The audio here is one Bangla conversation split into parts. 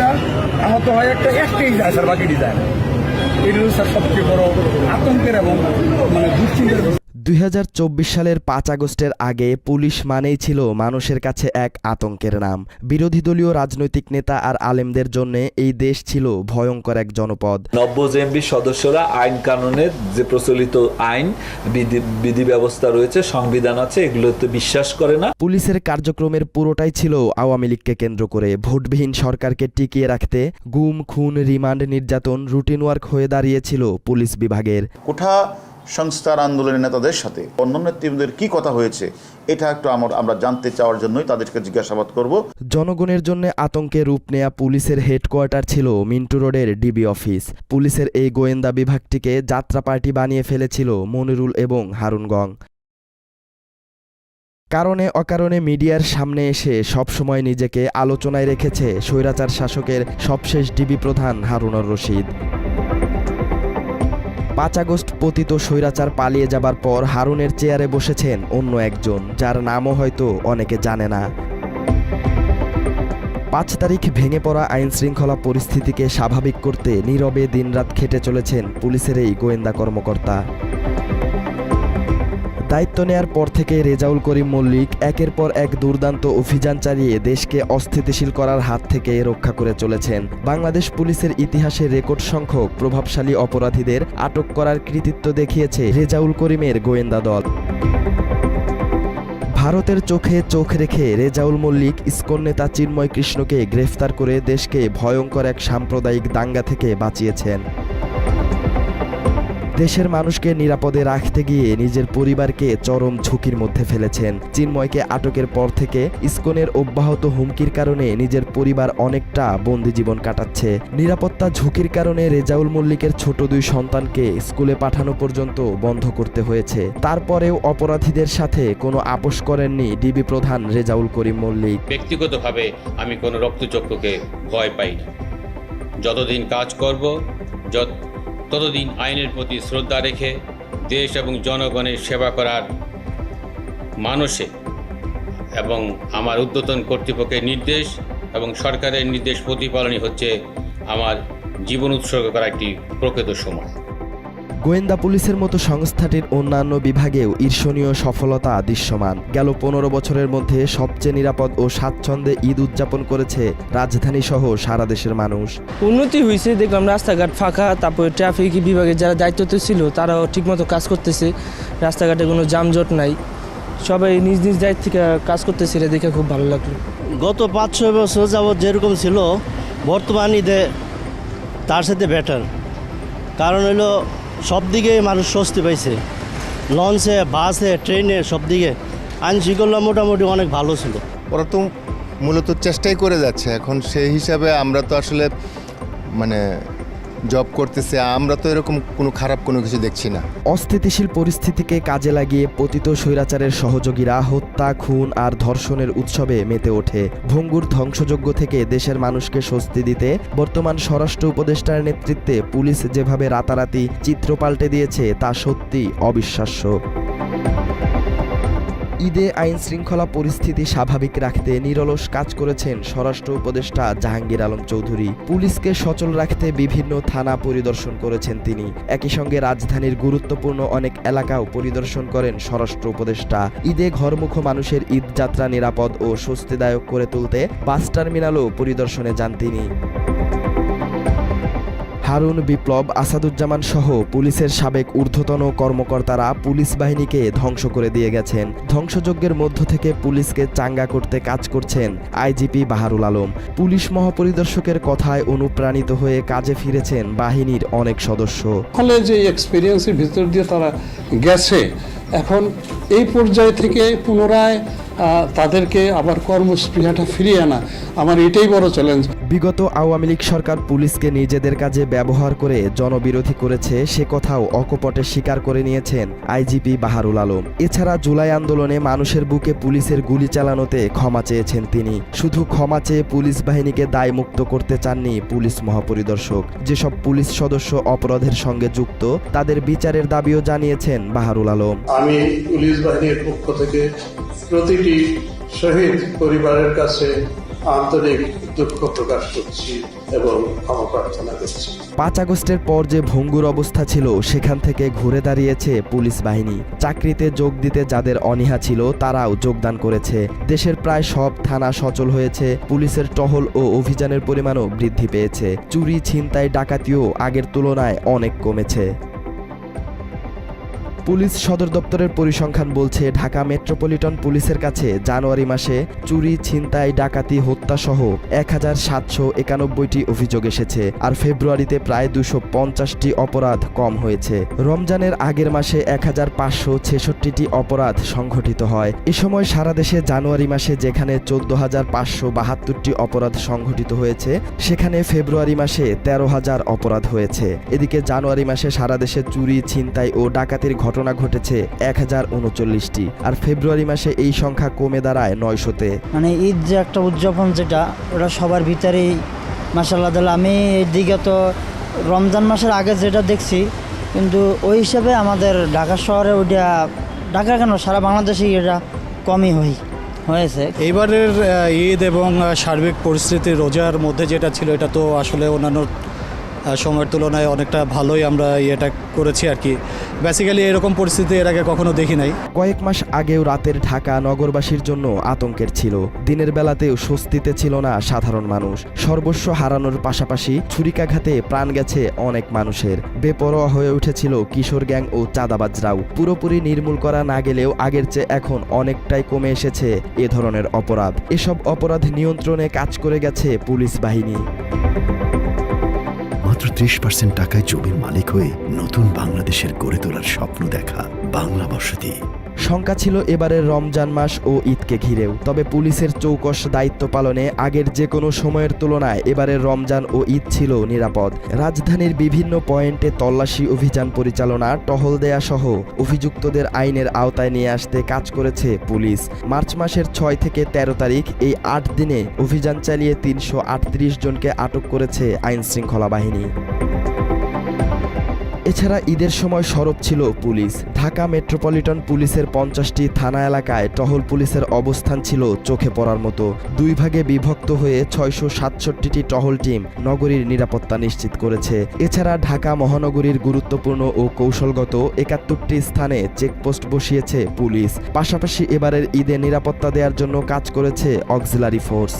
একটা, আহত হয় একটা একটাই যায় বাকি ডিজাইন এটা স্যার সবচেয়ে বড় আতঙ্কের এবং মানে দুশ্চিন্তার। দুই হাজার চব্বিশ সালের পাঁচ আগস্টের আগে পুলিশ মানেই ছিল মানুষের কাছে এক আতঙ্কের নাম। বিরোধী দলীয় রাজনৈতিক নেতা আর আলেমদের জন্য এই দেশ ছিল ভয়ঙ্কর এক জনপদ। নব্য জেএমবি সদস্যরা আইন কানুনের যে প্রচলিত আইন বিধি বিধি ব্যবস্থা রয়েছে সংবিধান আছে এগুলোতে বিশ্বাস করে না। পুলিশের কার্যক্রমের পুরোটাই ছিল আওয়ামী লীগকে কেন্দ্র করে। ভোটবিহীন সরকারকে টিকিয়ে রাখতে গুম খুন রিমান্ড নির্যাতন রুটিন ওয়ার্ক হয়ে দাঁড়িয়েছিল পুলিশ বিভাগের। কোঠা সংস্থার আন্দোলনের নেতাদের সাথে। অন্যান্য নেতৃবৃন্দের কি কথা হয়েছে, এটা একটু আমার আমরা জানতে চাওয়ার জন্যই তাদেরকে জিজ্ঞাসাবাদ করব। জনগণের জন্য আতঙ্কে রূপ নেয়া পুলিশের হেডকোয়ার্টার ছিল মিন্টু রোডের ডিবি অফিস। পুলিশের এই গোয়েন্দা বিভাগটিকে যাত্রা পার্টি বানিয়ে ফেলেছিল মনিরুল এবং হারুনগং কারণে অকারণে মিডিয়ার সামনে এসে সবসময় নিজেকে আলোচনায় রেখেছে স্বৈরাচার শাসকের সবশেষ ডিবি প্রধান হারুনর রশিদ। পাঁচ আগস্ট পতিত স্বৈরাচার পালিয়ে যাবার পর হারুনের চেয়ারে বসেছেন অন্য একজন, যার নামও হয়তো অনেকে জানে না। পাঁচ তারিখ ভেঙে পড়া আইন শৃঙ্খলা পরিস্থিতিকে স্বাভাবিক করতে নীরবে দিনরাত খেটে চলেছেন পুলিশের এই গোয়েন্দা কর্মকর্তা। দায়িত্ব নেয়ার পর থেকে রেজাউল করিম মল্লিক একের পর এক দুর্দান্ত অভিযান চালিয়ে দেশকে অস্থিতিশীল করার হাত থেকে রক্ষা করে চলেছেন। বাংলাদেশ পুলিশের ইতিহাসে রেকর্ড সংখ্যক প্রভাবশালী অপরাধীদের আটক করার কৃতিত্ব দেখিয়েছে রেজাউল করিমের গোয়েন্দা দল। ভারতের চোখে চোখ রেখে রেজাউল মল্লিক ইসকন নেতা চিন্ময় কৃষ্ণকে গ্রেফতার করে দেশকে ভয়ঙ্কর এক সাম্প্রদায়িক দাঙ্গা থেকে বাঁচিয়েছেন। দেশের মানুষকে নিরাপদে রাখতে গিয়ে নিজের পরিবারকে চরম ঝুঁকির মধ্যে ফেলেছেন। চিন্ময়কে আটকের পর থেকে ইসকনের অব্যাহত হুমকির কারণে নিজের পরিবার অনেকটা বন্দি জীবন কাটাচ্ছে। নিরাপত্তা ঝুঁকির কারণে রেজাউল মল্লিকের ছোট দুই সন্তানকে স্কুলে পাঠানো পর্যন্ত বন্ধ করতে হয়েছে। তারপরেও অপরাধীদের সাথে কোনো আপোষ করেননি ডিবি প্রধান রেজাউল করিম মল্লিক। ব্যক্তিগতভাবে আমি কোনো রক্তচক্ষুকে ভয় পাই না। যতদিন কাজ করব, যত ততদিন আইনের প্রতি শ্রদ্ধা রেখে দেশ এবং জনগণের সেবা করার মানসে এবং আমার উদ্যতন কর্তৃপক্ষের নির্দেশ এবং সরকারের নির্দেশ প্রতিপালনই হচ্ছে আমার জীবন উৎসর্গ করা একটি প্রকৃত সময়। গোয়েন্দা পুলিশের মতো সংস্থাটির অন্যান্য বিভাগেও ঈর্ষণীয় সফলতা দৃশ্যমান। গেল পনেরো বছরের মধ্যে সবচেয়ে নিরাপদ ও স্বাচ্ছন্দ্যে ঈদ উদযাপন করেছে রাজধানী সহ সারা দেশের মানুষ। উন্নতি হয়েছে দেখলাম রাস্তাঘাট ফাঁকা তারপরে ট্রাফিক বিভাগের যারা দায়িত্বতে ছিল তারাও ঠিকমতো কাজ করতেছে। রাস্তাঘাটে কোনো যানজট নাই। সবাই নিজ নিজ দায়িত্ব থেকে কাজ করতেছে এটা দেখে খুব ভালো লাগল। গত পাঁচ ছয় বছর যাবৎ যেরকম ছিল বর্তমান ঈদে তার সাথে বেটার কারণ হলো সব দিকে মানুষ স্বস্তি পাইছে। লঞ্চে, বাসে, ট্রেনে সব দিকে। আইন শৃঙ্খলা মোটামুটি অনেক ভালো ছিল। ওরা তো মূলত চেষ্টাই করে যাচ্ছে। এখন সেই হিসাবে আমরা তো আসলে মানে জব করতেছে, আমরা তো এরকম কোনো খারাপ কোনো কিছু দেখছি না। অস্থিতিশীল পরিস্থিতিকে কাজে লাগিয়ে পতিত স্বৈরাচারের সহযোগীরা হত্যা, খুন আর ধর্ষণের উৎসবে মেতে ওঠে। ভঙ্গুর ধ্বংসযজ্ঞ থেকে দেশের মানুষকে স্বস্তি দিতে বর্তমান স্বরাষ্ট্র উপদেষ্টার নেতৃত্বে পুলিশ যেভাবে রাতারাতি চিত্র পাল্টে দিয়েছে, তা সত্যি অবিশ্বাস্য। ঈদে আইন শৃঙ্খলা পরিস্থিতি স্বাভাবিক রাখতে নিরলস কাজ করেছেন স্বরাষ্ট্র উপদেষ্টা জাহাঙ্গীর আলম চৌধুরী। পুলিশকে সচল রাখতে বিভিন্ন থানা পরিদর্শন করেছেন তিনি। একই সঙ্গে রাজধানীর গুরুত্বপূর্ণ অনেক এলাকাও পরিদর্শন করেন স্বরাষ্ট্র উপদেষ্টা। ঈদে ঘরমুখ মানুষের ঈদ যাত্রা নিরাপদ ও স্বস্তিদায়ক করে তুলতে বাস টার্মিনালও পরিদর্শনে যান তিনি। হারুন বিপ্লব আসাদুজ্জামান সহ পুলিশের সাবেক ঊর্ধ্বতন কর্মকর্তারা পুলিশ বাহিনীকে ধ্বংস করে দিয়ে গেছেন। ধ্বংসযজ্ঞের মধ্য থেকে পুলিশকে চাঙ্গা করতে কাজ করছেন আইজিপি বাহারুল আলম। পুলিশ মহাপরিদর্শকের কথায় অনুপ্রাণিত হয়ে কাজে ফিরেছেন বাহিনীর অনেক সদস্য। ফলে যে এক্সপিরিয়েন্সের ভিতর দিয়ে তারা গেছে, এখন এই পর্যায় থেকে পুনরায় তাদেরকে আবার কর্মস্পৃহাটা ফিরিয়ে আনা আমার এটাই বড় চ্যালেঞ্জ বিগত আওয়ামী লীগ সরকার পুলিশকে নিজেদের কাজে ব্যবহার করে জনবিরোধী করেছে, সে কথাও অকপটে স্বীকার করে নিয়েছেন আইজিপি বাহারুল আলম। এছাড়া জুলাই আন্দোলনে মানুষের বুকে পুলিশের গুলি চালানোতে ক্ষমা চেয়েছেন তিনি। শুধু ক্ষমা চেয়ে পুলিশ বাহিনীকে দায়মুক্ত করতে চাননি পুলিশ মহাপরিদর্শক। যেসব পুলিশ সদস্য অপরাধের সঙ্গে যুক্ত, তাদের বিচারের দাবিও জানিয়েছেন বাহারুল আলম। আমি পুলিশ বাহিনীর পক্ষ থেকে প্রতিটি শহীদ পরিবারের কাছে আন্তরিক দুঃখ প্রকাশ করছি এবং ক্ষমা প্রার্থনা করছি। পাঁচ আগস্টের পর যে ভঙ্গুর অবস্থা ছিল, সেখান থেকে ঘুরে দাঁড়িয়েছে পুলিশ বাহিনী। চাকরিতে যোগ দিতে যাদের অনীহা ছিল, তারাও যোগদান করেছে। দেশের প্রায় সব থানা সচল হয়েছে। পুলিশের টহল ও অভিযানের পরিমাণও বৃদ্ধি পেয়েছে। চুরি, ছিনতাই, ডাকাতিও আগের তুলনায় অনেক কমেছে। পুলিশ সদর দপ্তরের পরিসংখ্যান বলছে, ঢাকা মেট্রোপলিটন পুলিশের কাছে জানুয়ারি মাসে চুরি, ছিনতাই, ডাকাতি হত্যা সহ এক হাজার সাতশো একানব্বইটি অভিযোগ এসেছে আর ফেব্রুয়ারিতে প্রায় দুশো পঞ্চাশটি অপরাধ কম হয়েছে। রমজানের আগের মাসে এক হাজার পাঁচশো ছেষট্টিটি অপরাধ সংঘটিত হয়। এ সময় সারা দেশে জানুয়ারি মাসে যেখানে চোদ্দ হাজার পাঁচশো বাহাত্তরটি অপরাধ সংঘটিত হয়েছে, সেখানে ফেব্রুয়ারি মাসে তেরো হাজার অপরাধ হয়েছে। এদিকে জানুয়ারি মাসে সারা দেশে চুরি, ছিনতাই ও ডাকাতির ঘটনা ঘটেছে এক হাজার উনচল্লিশটি আর ফেব্রুয়ারি মাসে এই সংখ্যা কমে দাঁড়ায় নয়শোতে। মানে ঈদ যে একটা উদযাপন যেটা ওটা সবার ভিতরেই মাসাল্লাহ তাআলা। আমি এই দিকে তো রমজান মাসের আগে যেটা দেখছি কিন্তু ওই হিসাবে আমাদের ঢাকা শহরে ওইটা ঢাকা কেন? সারা বাংলাদেশে এটা কমই হই হয়েছে। এইবারের ঈদ এবং সার্বিক পরিস্থিতি রোজার মধ্যে যেটা ছিল এটা তো আসলে অন্যান্য সময়ের তুলনায় অনেকটা ভালোই আমরা ইয়েটা করেছি আর কি। বেসিক্যালি এরকম পরিস্থিতি এর আগে কখনো দেখি নাই। কয়েক মাস আগেও রাতের ঢাকা নগরবাসীর জন্য আতঙ্কের ছিল। দিনের বেলাতেও স্বস্তিতে ছিল না সাধারণ মানুষ। সর্বস্ব হারানোর পাশাপাশি ছুরিকাঘাতে প্রাণ গেছে অনেক মানুষের। বেপরোয়া হয়ে উঠেছিল কিশোর গ্যাং ও চাঁদাবাজরাও। পুরোপুরি নির্মূল করা না গেলেও আগের চেয়ে এখন অনেকটাই কমে এসেছে এ ধরনের অপরাধ। এসব অপরাধ নিয়ন্ত্রণে কাজ করে গেছে পুলিশ বাহিনী। মাত্র ত্রিশ পার্সেন্ট টাকায় জমির মালিক হয়ে নতুন বাংলাদেশের গড়ে তোলার স্বপ্ন দেখা বাংলা বসতি শঙ্কা ছিল এবারের রমজান মাস ও ঈদকে ঘিরেও। তবে পুলিশের চৌকস দায়িত্ব পালনে আগের যে কোনো সময়ের তুলনায় এবারের রমজান ও ঈদ ছিল নিরাপদ। রাজধানীর বিভিন্ন পয়েন্টে তল্লাশি অভিযান পরিচালনা, টহল দেয়া সহ অভিযুক্তদের আইনের আওতায় নিয়ে আসতে কাজ করেছে পুলিশ। মার্চ মাসের ছয় থেকে ১৩ তারিখ এই আট দিনে অভিযান চালিয়ে তিনশো আটত্রিশ জনকে আটক করেছে আইন শৃঙ্খলা বাহিনী। এছাড়া ঈদের সময় সরব ছিল পুলিশ। ঢাকা মেট্রোপলিটন পুলিশের পঞ্চাশটি থানা এলাকায় টহল পুলিশের অবস্থান ছিল চোখে পড়ার মতো। দুই ভাগে বিভক্ত হয়ে ছয়শো সাতষট্টিটি টহল টিম নগরীর নিরাপত্তা নিশ্চিত করেছে। এছাড়া ঢাকা মহানগরীর গুরুত্বপূর্ণ ও কৌশলগত একাত্তরটি স্থানে চেকপোস্ট বসিয়েছে পুলিশ। পাশাপাশি এবারের ঈদে নিরাপত্তা দেওয়ার জন্য কাজ করেছে অক্সিলারি ফোর্স।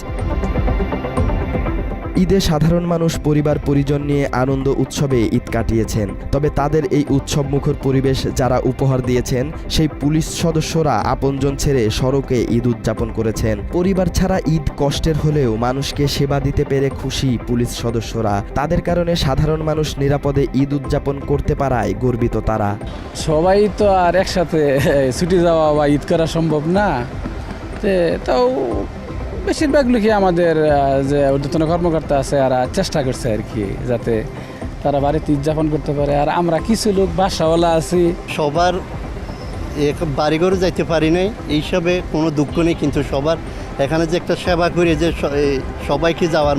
ঈদে সাধারণ মানুষ পরিবার পরিজন নিয়ে আনন্দ উৎসবে ঈদ কাটিয়েছেন। তবে তাদের এই উৎসব মুখর পরিবেশ যারা উপহার দিয়েছেন, সেই পুলিশ সদস্যরা আপনজন ছেড়ে সড়কে ঈদ উদযাপন করেছেন। পরিবার ছাড়া ঈদ কষ্টের হলেও মানুষকে সেবা দিতে পেরে খুশি পুলিশ সদস্যরা। তাদের কারণে সাধারণ মানুষ নিরাপদে ঈদ উদযাপন করতে পারায় গর্বিত তারা। সবাই তো আর একসাথে ছুটি যাওয়া বা ঈদ করা সম্ভব না। তাও বেশিরভাগ লোকই আমাদের যে ঊর্ধ্বতন কর্মকর্তা আছে আর চেষ্টা করছে আর কি, যাতে তারা বাড়িতে উদযাপন করতে পারে। আর আমরা কিছু লোক, বাসাওয়ালা আছি। সবার বাড়িঘরে যাইতে পারি নাই, এইসবে কোনো দুঃখ নেই, কিন্তু সবার এখানে যে একটা সেবা করে যে সবাইকে যাওয়ার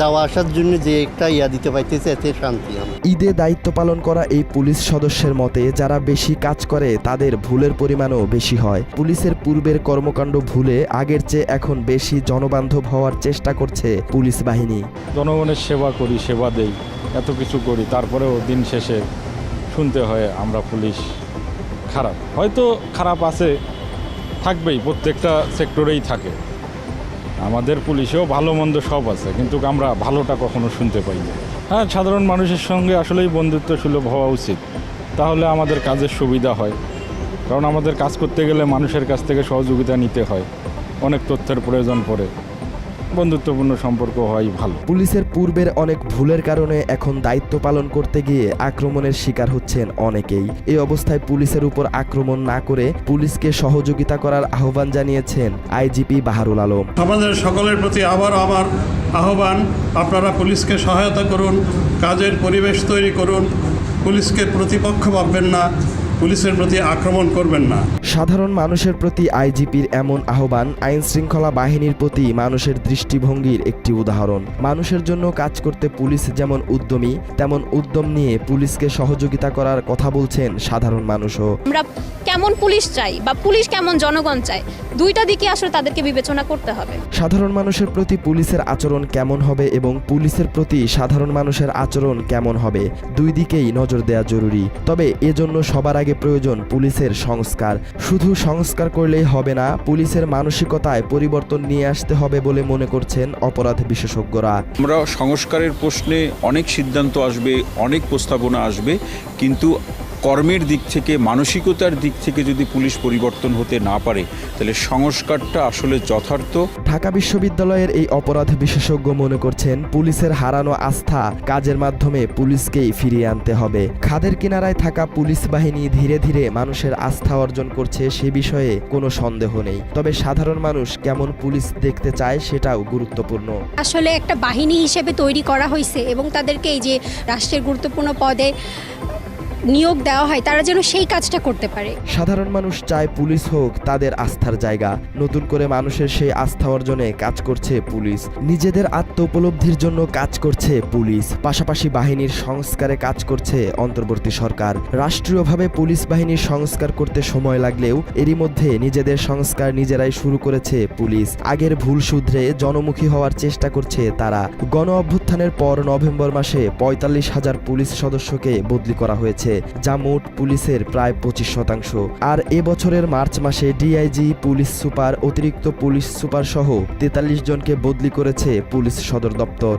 যাওয়া আসার জন্য যে একটা ইয়া দিতে পাইতেছে এতে শান্তি ঈদে দায়িত্ব পালন করা এই পুলিশ সদস্যের মতে যারা বেশি কাজ করে তাদের ভুলের পরিমাণও বেশি হয়। পুলিশের পূর্বের কর্মকাণ্ড ভুলে আগের চেয়ে এখন বেশি জনবান্ধব হওয়ার চেষ্টা করছে পুলিশ বাহিনী। জনগণের সেবা করি সেবা দেই এত কিছু করি তারপরেও দিন শেষে শুনতে হয় আমরা পুলিশ খারাপ। হয়তো খারাপ আছে থাকবেই প্রত্যেকটা সেক্টরেই থাকে। আমাদের পুলিশেও ভালো মন্দ সব আছে, কিন্তু আমরা ভালোটা কখনো শুনতে পাই না। হ্যাঁ সাধারণ মানুষের সঙ্গে আসলেই বন্ধুত্ব সুলভ হওয়া উচিত। তাহলে আমাদের কাজের সুবিধা হয়। কারণ আমাদের কাজ করতে গেলে মানুষের কাছ থেকে সহযোগিতা নিতে হয়। অনেক তথ্যের প্রয়োজন পড়ে। বন্ধুত্বপূর্ণ সম্পর্ক হয় ভালো। পুলিশের পূর্বের অনেক ভুলের কারণে এখন দায়িত্ব পালন করতে গিয়ে আক্রমণের শিকার হচ্ছেন অনেকেই। এই অবস্থায় পুলিশের উপর আক্রমণ না করে পুলিশকে সহযোগিতা করার আহ্বান জানিয়েছেন আইজিপি বাহারুল আলম। আমাদের সকলের প্রতি আবার আমার আহ্বান আপনারা পুলিশকে সহায়তা করুন কাজের পরিবেশ তৈরি করুন পুলিশকে প্রতিপক্ষ ভাববেন না। পুলিশের প্রতি আক্রমণ করবেন না। সাধারণ মানুষের প্রতি আইজিপির এমন আহ্বান আইন শৃঙ্খলা বাহিনীর প্রতি মানুষের দৃষ্টিভঙ্গির একটি উদাহরণ। মানুষের জন্য কাজ করতে পুলিশ যেমন উদ্যমী তেমন উদ্যম নিয়ে পুলিশকে সহযোগিতা করার কথা বলছেন সাধারণ মানুষও। আমরা কেমন পুলিশ চাই বা পুলিশ কেমন জনগণ চাই দুইটা দিকে আসলে তাদেরকে বিবেচনা করতে হবে। সাধারণ মানুষের প্রতি পুলিশের আচরণ কেমন হবে এবং পুলিশের প্রতি সাধারণ মানুষের আচরণ কেমন হবে দুই দিকেই নজর দেওয়া জরুরি। তবে এজন্য সবার আগে প্রয়োজন পুলিশের সংস্কার। শুধু সংস্কার করলেই হবে না পুলিশের মানসিকতায় পরিবর্তন নিয়ে আসতে হবে বলে মনে করছেন অপরাধ বিশেষজ্ঞরা। আমরা সংস্কারের প্রশ্নে অনেক সিদ্ধান্ত আসবে অনেক প্রস্তাবনা আসবে কিন্তু কর্মের দিক থেকে মানসিকতার দিক থেকে যদি পুলিশ পরিবর্তন হতে না পারে তাহলে সংস্কারটা আসলে যথার্থ। ঢাকা বিশ্ববিদ্যালয়ের এই অপরাধ বিশেষজ্ঞ মনে করছেন পুলিশের হারানো আস্থা কাজের মাধ্যমে পুলিশকেই ফিরিয়ে আনতে হবে। খাদের কিনারায় থাকা পুলিশ বাহিনী ধীরে ধীরে মানুষের আস্থা অর্জন করছে সে বিষয়ে কোনো সন্দেহ নেই। তবে সাধারণ মানুষ কেমন পুলিশ দেখতে চায় সেটাও গুরুত্বপূর্ণ। আসলে একটা বাহিনী হিসেবে তৈরি করা হয়েছে এবং তাদেরকে এই যে রাষ্ট্রের গুরুত্বপূর্ণ পদে নিয়োগ দেওয়া হয়, তারা যেন সেই কাজটা করতে পারে। সাধারণ মানুষ চায় পুলিশ হোক, তাদের আস্থার জায়গা। নতুন করে মানুষের সেই আস্থা অর্জনে কাজ করছে পুলিশ। নিজেদের আত্ম উপলব্ধির জন্য কাজ করছে পুলিশ। পাশাপাশি বাহিনীর সংস্কারে কাজ করছে অন্তর্বর্তী সরকার। রাষ্ট্রীয়ভাবে পুলিশ বাহিনীর সংস্কার করতে সময় লাগলেও এরই মধ্যে নিজেদের সংস্কার নিজেরাই শুরু করেছে পুলিশ। আগের ভুল শুধরে জনমুখী হওয়ার চেষ্টা করছে তারা। গণ অভ্যুত্থানের পর নভেম্বর মাসে পঁয়তাল্লিশ হাজার পুলিশ সদস্যকে বদলি করা হয়েছে। যা মোট পুলিশের প্রায় পঁচিশ শতাংশ। আর এবছরের বছরের মার্চ মাসে ডিআইজি পুলিশ সুপার, অতিরিক্ত পুলিশ সুপার সহ তেতাল্লিশ জনকে বদলি করেছে পুলিশ সদর দপ্তর।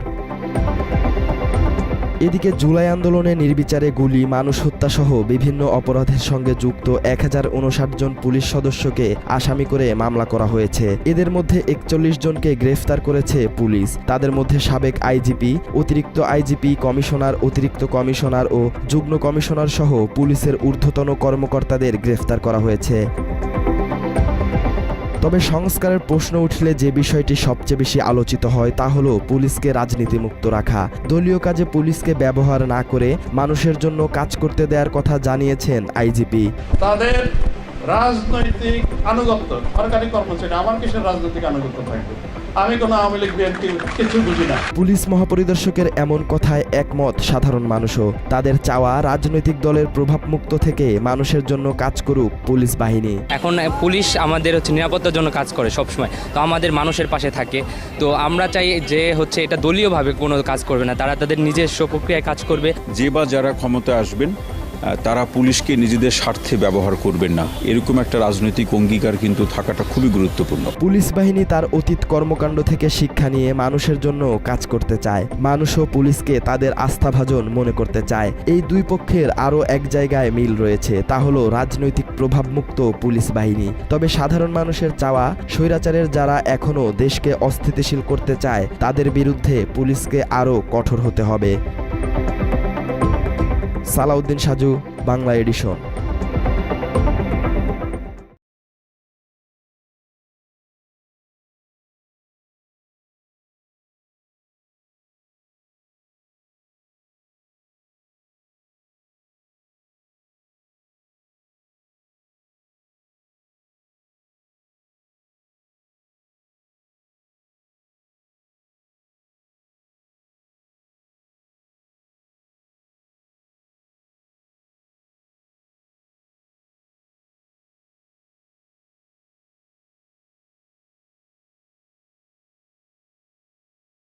এদিকে জুলাই আন্দোলনে নির্বিচারে গুলি, মানুষ হত্যা সহ বিভিন্ন অপরাধের সঙ্গে যুক্ত এক হাজার উনষাট জন পুলিশ সদস্যকে আসামি করে মামলা করা হয়েছে। এদের মধ্যে একচল্লিশ জনকে গ্রেফতার করেছে পুলিশ। তাদের মধ্যে সাবেক আইজিপি, অতিরিক্ত আইজিপি কমিশনার, অতিরিক্ত কমিশনার ও যুগ্ম কমিশনার সহ পুলিশের ঊর্ধ্বতন কর্মকর্তাদের গ্রেফতার করা হয়েছে। তবে সংস্কারের প্রশ্ন উঠলে যে বিষয়টি সবচেয়ে বেশি আলোচিত হয় তা হলো পুলিশকে রাজনীতিমুক্ত রাখা। দলীয় কাজে পুলিশকে ব্যবহার না করে মানুষের জন্য কাজ করতে দেওয়ার কথা জানিয়েছেন আইজিপি। তাদের রাজনৈতিক আনুগত্য, সরকারি কর্মচারী, আমার কিসের রাজনৈতিক আনুগত্য থাকবে? আমি কোনো আওয়ামী লীগ বিএনপি কিছু বুঝি না। পুলিশ মহাপরিদর্শকের এমন কথায় একমত সাধারণ মানুষও। তাদের চাওয়া রাজনৈতিক দলের প্রভাবমুক্ত থেকে মানুষের জন্য কাজ করুক পুলিশ বাহিনী। এখন পুলিশ আমাদের হচ্ছে নিরাপত্তার জন্য কাজ করে সবসময়। তো আমাদের মানুষের পাশে থাকে। তো আমরা চাই যে হচ্ছে এটা দলীয়ভাবে কোনো কাজ করবে না। তারা তাদের নিজস্ব প্রক্রিয়ায় কাজ করবে। যে বা যারা ক্ষমতায় আসবেন তারা পুলিশকে নিজেদের স্বার্থে ব্যবহার করবেন না। এরকম একটা রাজনৈতিক অঙ্গীকার কিন্তু থাকাটা খুবই গুরুত্বপূর্ণ। পুলিশ বাহিনী তার অতীত কর্মকাণ্ড থেকে শিক্ষা নিয়ে মানুষের জন্য কাজ করতে চায়। মানুষও পুলিশকে তাদের আস্থাভাজন মনে করতে চায়। এই দুই পক্ষের আরও এক জায়গায় মিল রয়েছে। তা হলো রাজনৈতিক প্রভাবমুক্ত পুলিশ বাহিনী। তবে সাধারণ মানুষের চাওয়া, স্বৈরাচারের যারা এখনও দেশকে অস্থিতিশীল করতে চায়, তাদের বিরুদ্ধে পুলিশকে আরও কঠোর হতে হবে। সালাউদ্দিন সাজু বাংলা এডিশন।